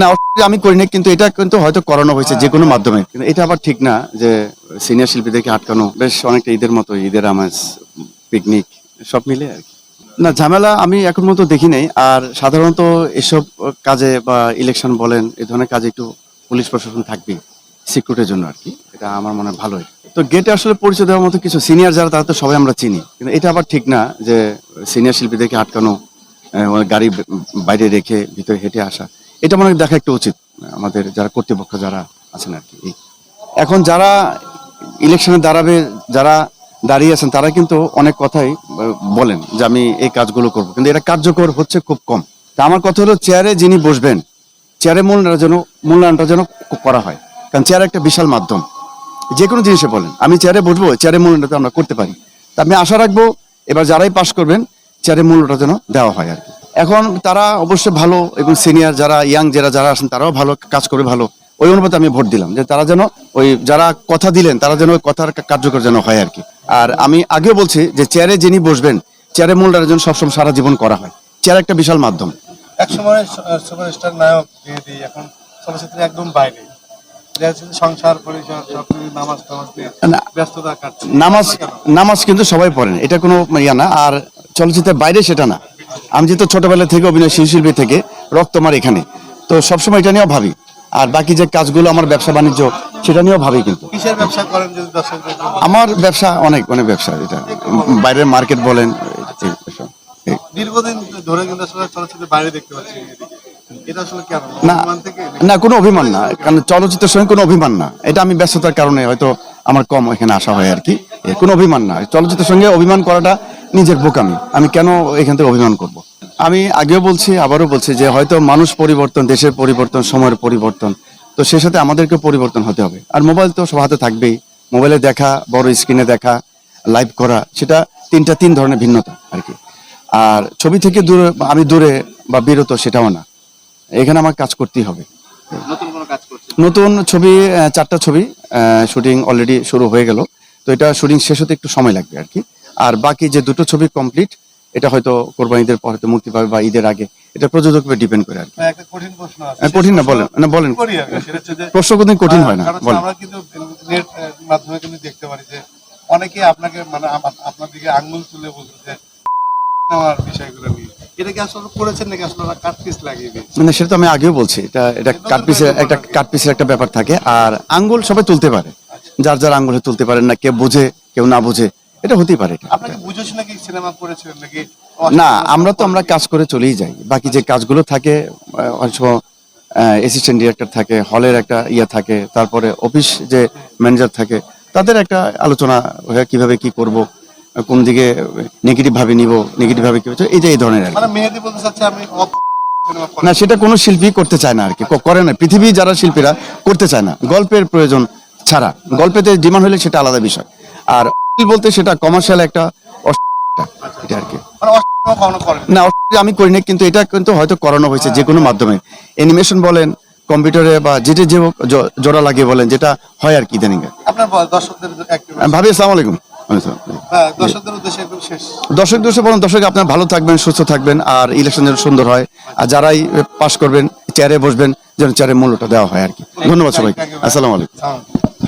না আমি করিনি, কিন্তু এটা কিন্তু হয়তো করানো হয়েছে যে কোনো মাধ্যমে। কিন্তু এটা আবার ঠিক না যে সিনিয়র শিল্পীদেরকে আটকানো, বেশ অনেকটা ঈদের মতো, ঈদের আমেজ পিকনিক সব মিলে আর না, ঝামেলা আমি এখন মতো দেখি নাই, আর সাধারণত এসব কাজে বা ইলেকশন বলেন এই ধরনের কাজে একটু পুলিশ প্রশাসন থাকবে সিকিউরিটির জন্য আর কি। এটা আমার মনে হয় ভালোই। তো গেটে আসলে পরিচয় দেওয়ার মতো কিছু সিনিয়র যারা, তারা তো সবাই আমরা চিনি। কিন্তু এটা আবার ঠিক না যে সিনিয়র শিল্পীদেরকে আটকানো গাড়ি বাইরে রেখে ভিতরে হেঁটে আসা। এটা মনে দেখা একটু উচিত, আমাদের যারা কর্তৃপক্ষ যারা আছেন আর কি। এখন যারা ইলেকশনে দাঁড়াবে, যারা দাঁড়িয়ে আছেন, তারা কিন্তু অনেক কথাই বলেন যে আমি এই কাজগুলো করব। কিন্তু এটা কার্যকর হচ্ছে খুব কম। তা আমার কথা হলো চেয়ারে যিনি বসবেন চেয়ারে মূল্যায়নটা যেন মূল্যায়নটা যেন করা হয়। কারণ চেয়ার একটা বিশাল মাধ্যম। যে কোনো জিনিসে বলেন, আমি চেয়ারে বসবো চেয়ারে মূল্যটা আমরা করতে পারি। তা আমি আশা রাখব, এবার যারাই পাশ করবেন চেয়ারে মূল্যটা যেন দেওয়া হয় আর কি। এখন তারা অবশ্যই ভালো এবং সিনিয়র যারা ইয়াং যারা যারা আছেন তারাও ভালো কাজ করে ভালো। ওই অনুপাতে আমি ভোট দিলাম যে তারা যেন ওই যারা কথা দিলেন তারা যেন ওই কথার কার্যকর যেন হয় আর কি। আর আমি আগেও বলছি যে চেয়ারে যিনি বসবেন চেয়ারে মূল্যটা যেন সবসময় সারা জীবন করা হয়। চেয়ার একটা বিশাল মাধ্যম। এক সময় সুপারস্টার নায়ক এখন চলচ্চিত্রে একদম বাইরে। নামাজ নামাজ কিন্তু সবাই পড়েন এটা কোনো ইয়া না। আর চলচ্চিত্রের বাইরে সেটা না। আমি যেহেতু ছোটবেলা থেকে অভিনয় শিল্পী থেকে রক্ত আমার এখানে। তো সবসময় এটা নিয়েও ভাবি। আর বাকি যে কাজগুলো আমার ব্যবসা বাণিজ্য সেটা নিয়েও ভাবি কিন্তু? আমার ব্যবসা অনেক অনেক ব্যবসা এটা। বাইরের মার্কেট বলেন দীর্ঘদিন ধরে কিন্তু আসলে চলচ্চিত্রের বাইরে দেখতে পাচ্ছি। না কোনো অভিমান না। কারণ চলচ্চিত্রের সঙ্গে কোনো অভিমান না। এটা আমি ব্যস্ততার কারণে হয়তো আমার কম এখানে আসা হয় আর কি। কোনো অভিমান না। চলচ্চিত্রের সঙ্গে অভিমান করাটা নিজের বোকামি। আমি কেন এখান থেকে অভিমান করব? আমি আগেও বলছি আবারও বলছি যে হয়তো মানুষ পরিবর্তন দেশের পরিবর্তন সময়ের পরিবর্তন তো সে সাথে আমাদেরকে পরিবর্তন হতে হবে। আর মোবাইল তো সব হাতে থাকবেই। মোবাইলে দেখা বড় স্ক্রিনে দেখা লাইভ করা সেটা তিনটা তিন ধরনের ভিন্নতা আর কি। আর ছবি থেকে দূরে আমি দূরে বা বিরত সেটাও না। এখানে আমার কাজ করতেই হবে। নতুন ছবি চারটা ছবি শুটিং অলরেডি শুরু হয়ে গেল। তো এটা শুটিং শেষ হতে একটু সময় লাগবে আর কি। আর বাকি যে দুটো ছবি কমপ্লিট এটা হয়তো কোরবানি ঈদের পর হয়তো মুক্তি পাবে বা ঈদের আগে। এটা প্রযোজকের উপর ডিপেন্ড করে আর কি। কঠিন আছে। আহ, কঠিন না বলেন। না বলেন। প্রশ্ন কোনদিন কঠিন হয় না বলেন। আমরা কিন্তু নেট মাধ্যমে কিন্তু দেখতে পারি যে অনেকে আপনাকে মানে আপনার দিকে আঙ্গুল তুলে বলছে যে নেওয়ার বিষয়গুলো নিয়ে। এটা কি আসলে করেছেন নাকি আসলে ওরা লাগিয়ে দিয়েছে? মানে সেটা তো আমি আগেও বলছি এটা এটা কাটপিসের একটা কাটপিসের একটা ব্যাপার থাকে। আর আঙ্গুল সবাই তুলতে পারে। যার যার আঙ্গুলে তুলতে পারেন না কেউ বোঝে কেউ না বোঝে। এটা হতেই পারে না আমরা তো আমরা কাজ করে চলেই যাই। বাকি যে কাজগুলো থাকে আহ, অনেক সময় অ্যাসিস্ট্যান্ট ডিরেক্টর থাকে হলের একটা ইয়ে থাকে তারপরে অফিস যে ম্যানেজার থাকে তাদের একটা আলোচনা হয়ে কীভাবে কি করব কোন দিকে নেগেটিভ ভাবে নিব নেগেটিভ ভাবে কি হচ্ছে এই যে এই ধরনের। মানে। না সেটা কোনো শিল্পী করতে চায় না আর কি করে না। পৃথিবী যারা শিল্পীরা করতে চায় না গল্পের প্রয়োজন ছাড়া। গল্পেতে ডিমান্ড হলে সেটা আলাদা বিষয়। আর বলতে সেটা কমার্শিয়াল একটা অস- এটা আর কি। মানে অসম্ভব কখনো না আমি কিন্তু এটা কিন্তু হয়তো করানো হয়েছে যে কোনো মাধ্যমে। অ্যানিমেশন বলেন কম্পিউটারে বা যেটা যে জোড়া লাগিয়ে বলেন যেটা হয় আর কি ইদানিং। ভাবি আসসালাম আলাইকুম। হ্যাঁ, দর্শক দর্শক বলুন দর্শক আপনার ভালো থাকবেন সুস্থ থাকবেন আর ইলেকশন যেন সুন্দর হয় আর যারাই পাশ করবেন চেয়ারে বসবেন যেন চেয়ারে মূল্যটা দেওয়া হয় আর কি। ধন্যবাদ সবাইকে। আসসালামু আলাইকুম।